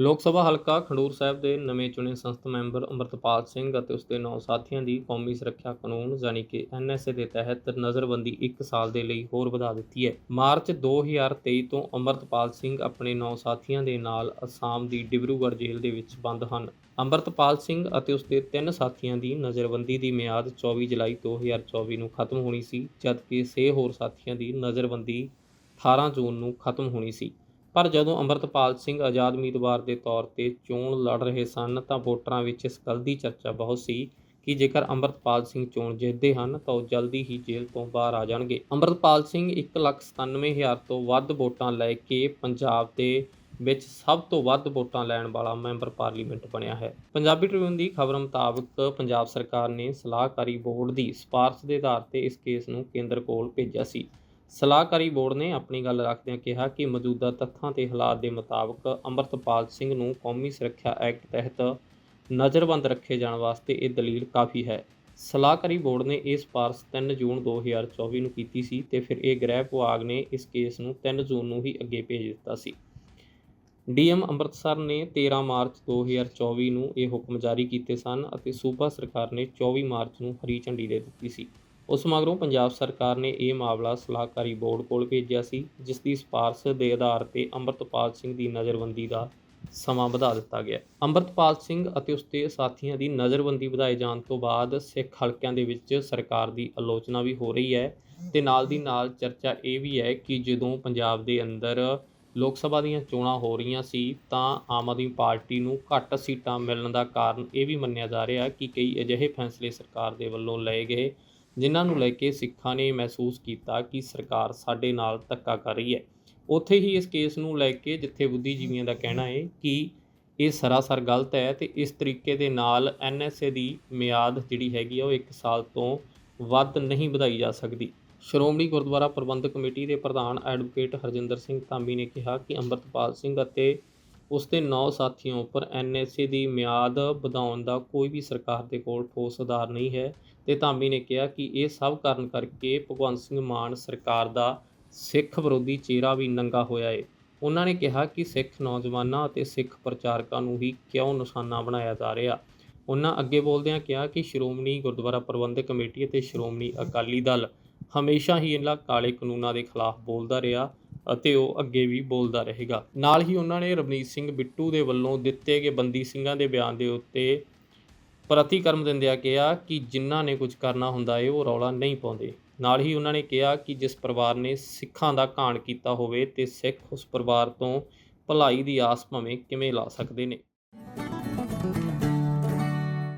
ਲੋਕ ਸਭਾ ਹਲਕਾ ਖਡੂਰ ਸਾਹਿਬ ਦੇ ਨਵੇਂ ਚੁਣੇ ਸੰਸਦ ਮੈਂਬਰ ਅੰਮ੍ਰਿਤਪਾਲ ਸਿੰਘ ਅਤੇ ਉਸਦੇ ਨੌ ਸਾਥੀਆਂ ਦੀ ਕੌਮੀ ਸੁਰੱਖਿਆ ਕਾਨੂੰਨ ਯਾਨੀ ਕਿ ਐਨਐਸਏ ਦੇ ਤਹਿਤ ਨਜ਼ਰਬੰਦੀ 1 ਸਾਲ ਦੇ ਲਈ ਹੋਰ ਵਧਾ ਦਿੱਤੀ ਹੈ। ਮਾਰਚ 2023 ਤੋਂ ਅੰਮ੍ਰਿਤਪਾਲ ਸਿੰਘ ਆਪਣੇ ਨੌ ਸਾਥੀਆਂ ਦੇ ਨਾਲ ਅਸਾਮ ਦੀ ਡਿਬਰੂਗੜ੍ਹ ਜੇਲ੍ਹ ਦੇ ਵਿੱਚ ਬੰਦ ਹਨ। ਅੰਮ੍ਰਿਤਪਾਲ ਸਿੰਘ ਅਤੇ ਉਸਦੇ ਤਿੰਨ ਸਾਥੀਆਂ ਦੀ ਨਜ਼ਰਬੰਦੀ ਦੀ ਮਿਆਦ 24 ਜੁਲਾਈ 2024 ਨੂੰ ਖਤਮ ਹੋਣੀ ਸੀ, ਜਦਕਿ ਛੇ ਹੋਰ ਸਾਥੀਆਂ ਦੀ ਨਜ਼ਰਬੰਦੀ 18 ਜੂਨ ਨੂੰ ਖਤਮ ਹੋਣੀ ਸੀ। ਪਰ ਜਦੋਂ ਅੰਮ੍ਰਿਤਪਾਲ ਸਿੰਘ ਆਜ਼ਾਦ ਉਮੀਦਵਾਰ ਦੇ ਤੌਰ ਤੇ ਚੋਣ ਲੜ ਰਹੇ ਸਨ, ਤਾਂ ਵੋਟਰਾਂ ਵਿੱਚ ਇਸ ਗੱਲ ਦੀ ਚਰਚਾ ਬਹੁਤ ਸੀ ਕਿ ਜੇਕਰ ਅੰਮ੍ਰਿਤਪਾਲ ਸਿੰਘ ਚੋਣ ਜਿੱਤਦੇ ਹਨ, ਤਾਂ ਉਹ ਜਲਦੀ ਹੀ ਜੇਲ੍ਹ ਤੋਂ ਬਾਹਰ ਆ ਜਾਣਗੇ। ਅੰਮ੍ਰਿਤਪਾਲ ਸਿੰਘ 197000 ਤੋਂ ਵੱਧ ਵੋਟਾਂ ਲੈ ਕੇ ਪੰਜਾਬ ਦੇ ਵਿੱਚ ਸਭ ਤੋਂ ਵੱਧ ਵੋਟਾਂ ਲੈਣ ਵਾਲਾ ਮੈਂਬਰ ਪਾਰਲੀਮੈਂਟ ਬਣਿਆ ਹੈ। ਪੰਜਾਬੀ ਟ੍ਰਿਬਿਊਨ ਦੀ ਖਬਰ ਮੁਤਾਬਕ ਪੰਜਾਬ ਸਰਕਾਰ ਨੇ ਸਲਾਹਕਾਰੀ ਬੋਰਡ ਦੀ ਸਿਫਾਰਸ਼ ਦੇ ਆਧਾਰ ਤੇ ਇਸ ਕੇਸ ਨੂੰ ਕੇਂਦਰ ਕੋਲ ਭੇਜਿਆ ਸੀ। ਸਲਾਹਕਾਰੀ ਬੋਰਡ ਨੇ ਆਪਣੀ ਗੱਲ ਰੱਖਦਿਆਂ ਕਿਹਾ ਕਿ ਮੌਜੂਦਾ ਤੱਥਾਂ ਤੇ ਹਾਲਾਤ ਦੇ ਮੁਤਾਬਕ ਅੰਮ੍ਰਿਤਪਾਲ ਸਿੰਘ ਨੂੰ ਕੌਮੀ ਸੁਰੱਖਿਆ ਐਕਟ ਤਹਿਤ ਨਜ਼ਰਬੰਦ ਰੱਖੇ ਜਾਣ ਵਾਸਤੇ ਇਹ ਦਲੀਲ ਕਾਫੀ ਹੈ। ਸਲਾਹਕਾਰੀ ਬੋਰਡ ਨੇ ਇਹ ਸਿਫਾਰਸ਼ 3 ਜੂਨ 2024 ਨੂੰ ਕੀਤੀ ਸੀ ਤੇ ਫਿਰ ਇਹ ਗ੍ਰਹਿ ਵਿਭਾਗ ਨੇ ਇਸ ਕੇਸ ਨੂੰ 3 ਜੂਨ ਨੂੰ ਹੀ ਅੱਗੇ ਭੇਜ ਦਿੱਤਾ ਸੀ। ਡੀਐਮ ਅੰਮ੍ਰਿਤਸਰ ਨੇ 13 ਮਾਰਚ 2024 ਨੂੰ ਇਹ ਹੁਕਮ ਜਾਰੀ ਕੀਤੇ ਸਨ ਅਤੇ ਸੂਬਾ ਸਰਕਾਰ ਨੇ 24 ਮਾਰਚ ਨੂੰ ਹਰੀ ਝੰਡੀ ਦੇ ਦਿੱਤੀ ਸੀ। ਉਸ ਮਗਰੋਂ ਪੰਜਾਬ ਸਰਕਾਰ ਨੇ ਇਹ ਮਾਮਲਾ ਸਲਾਹਕਾਰੀ ਬੋਰਡ ਕੋਲ ਭੇਜਿਆ ਸੀ ਜਿਸ ਦੀ ਸਿਫਾਰਸ਼ ਦੇ ਆਧਾਰ ਤੇ ਅੰਮ੍ਰਿਤਪਾਲ ਸਿੰਘ ਦੀ ਨਜ਼ਰਬੰਦੀ ਦਾ ਸਮਾਂ ਵਧਾ ਦਿੱਤਾ ਗਿਆ। ਅੰਮ੍ਰਿਤਪਾਲ ਸਿੰਘ ਅਤੇ ਉਸਦੇ ਸਾਥੀਆਂ ਦੀ ਨਜ਼ਰਬੰਦੀ ਵਧਾਏ ਜਾਣ ਤੋਂ ਬਾਅਦ ਸਿੱਖ ਹਲਕਿਆਂ ਦੇ ਵਿੱਚ ਸਰਕਾਰ ਦੀ ਆਲੋਚਨਾ ਵੀ ਹੋ ਰਹੀ ਹੈ ਤੇ ਨਾਲ ਦੀ ਨਾਲ ਚਰਚਾ ਇਹ ਵੀ ਹੈ ਕਿ ਜਦੋਂ ਪੰਜਾਬ ਦੇ ਅੰਦਰ ਲੋਕ ਸਭਾ ਦੀਆਂ ਚੋਣਾਂ ਹੋ ਰਹੀਆਂ ਸੀ, ਤਾਂ ਆਮ ਆਦਮੀ ਪਾਰਟੀ ਨੂੰ ਘੱਟ ਸੀਟਾਂ ਮਿਲਣ ਦਾ ਕਾਰਨ ਇਹ ਵੀ ਮੰਨਿਆ ਜਾ ਰਿਹਾ ਕਿ ਕਈ ਅਜਿਹੇ ਫੈਸਲੇ ਸਰਕਾਰ ਦੇ ਵੱਲੋਂ ਲਏ ਗਏ ਜਿਨ੍ਹਾਂ ਨੂੰ ਲੈ ਕੇ ਸਿੱਖਾਂ ਨੇ ਮਹਿਸੂਸ ਕੀਤਾ ਕਿ ਸਰਕਾਰ ਸਾਡੇ ਨਾਲ ਧੱਕਾ ਕਰ ਰਹੀ ਹੈ। ਉੱਥੇ ਹੀ ਇਸ ਕੇਸ ਨੂੰ ਲੈ ਕੇ ਜਿੱਥੇ ਬੁੱਧੀਜੀਵੀਆਂ ਦਾ ਕਹਿਣਾ ਹੈ ਕਿ ਇਹ ਸਰਾਸਰ ਗਲਤ ਹੈ ਤੇ ਇਸ ਤਰੀਕੇ ਦੇ ਨਾਲ ਐਨਐਸਏ ਦੀ ਮਿਆਦ ਜਿਹੜੀ ਹੈਗੀ ਆ ਉਹ 1 ਸਾਲ ਤੋਂ ਵੱਧ ਨਹੀਂ ਵਧਾਈ ਜਾ ਸਕਦੀ। ਸ਼੍ਰੋਮਣੀ ਗੁਰਦੁਆਰਾ ਪ੍ਰਬੰਧਕ ਕਮੇਟੀ ਦੇ ਪ੍ਰਧਾਨ ਐਡਵੋਕੇਟ ਹਰਜਿੰਦਰ ਸਿੰਘ ਧਾਮੀ ਨੇ ਕਿਹਾ ਕਿ ਅੰਮ੍ਰਿਤਪਾਲ ਸਿੰਘ ਅਤੇ ਉਸ ਦੇ ਨੌ ਸਾਥੀਆਂ ਉੱਪਰ ਐਨਐਸਏ ਦੀ ਮਿਆਦ ਵਧਾਉਣ ਦਾ ਕੋਈ ਵੀ ਸਰਕਾਰ ਦੇ ਕੋਲ ਠੋਸ ਆਧਾਰ ਨਹੀਂ ਹੈ ਤੇ ਧਾਮੀ ਨੇ ਕਿਹਾ ਕਿ ਇਹ ਸਭ ਕਾਰਨ ਕਰਕੇ ਭਗਵੰਤ ਸਿੰਘ ਮਾਨ ਸਰਕਾਰ ਦਾ ਸਿੱਖ ਵਿਰੋਧੀ ਚਿਹਰਾ ਵੀ ਨੰਗਾ ਹੋਇਆ ਏ। ਉਹਨਾਂ ਨੇ ਕਿਹਾ ਕਿ ਸਿੱਖ ਨੌਜਵਾਨਾਂ ਅਤੇ ਸਿੱਖ ਪ੍ਰਚਾਰਕਾਂ ਨੂੰ ਹੀ ਕਿਉਂ ਨਿਸ਼ਾਨਾ ਬਣਾਇਆ ਜਾ ਰਿਹਾ? ਉਹਨਾਂ ਅੱਗੇ ਬੋਲਦਿਆਂ ਕਿਹਾ ਕਿ ਸ਼੍ਰੋਮਣੀ ਗੁਰਦੁਆਰਾ ਪ੍ਰਬੰਧਕ ਕਮੇਟੀ ਅਤੇ ਸ਼੍ਰੋਮਣੀ ਅਕਾਲੀ ਦਲ ਹਮੇਸ਼ਾ ਹੀ ਇਹਨਾਂ ਕਾਲੇ ਕਾਨੂੰਨਾਂ ਦੇ ਖਿਲਾਫ ਬੋਲਦਾ ਰਿਹਾ। ਅਤੇ ਉਹ ਅੱਗੇ ਵੀ ਬੋਲਦਾ ਰਹੇਗਾ। ਨਾਲ ਹੀ ਉਹਨਾਂ ਨੇ ਰਵਨੀਤ ਸਿੰਘ ਬਿੱਟੂ ਦੇ ਵੱਲੋਂ ਦਿੱਤੇ ਗਏ ਬੰਦੀ ਸਿੰਘਾਂ ਦੇ ਬਿਆਨ ਦੇ ਉੱਤੇ ਪ੍ਰਤੀਕਰਮ ਦਿੰਦਿਆਂ ਕਿਹਾ ਕਿ ਜਿਨ੍ਹਾਂ ਨੇ ਕੁਝ ਕਰਨਾ ਹੁੰਦਾ ਏ, ਉਹ ਰੌਲਾ ਨਹੀਂ ਪਾਉਂਦੇ। ਨਾਲ ਹੀ ਉਹਨਾਂ ਨੇ ਕਿਹਾ ਕਿ ਜਿਸ ਪਰਿਵਾਰ ਨੇ ਸਿੱਖਾਂ ਦਾ ਘਾਣ ਕੀਤਾ ਹੋਵੇ ਤੇ ਸਿੱਖ ਉਸ ਪਰਿਵਾਰ ਤੋਂ ਭਲਾਈ ਦੀ ਆਸ ਭਾਵੇਂ ਕਿਵੇਂ ਲਾ ਸਕਦੇ ਨੇ।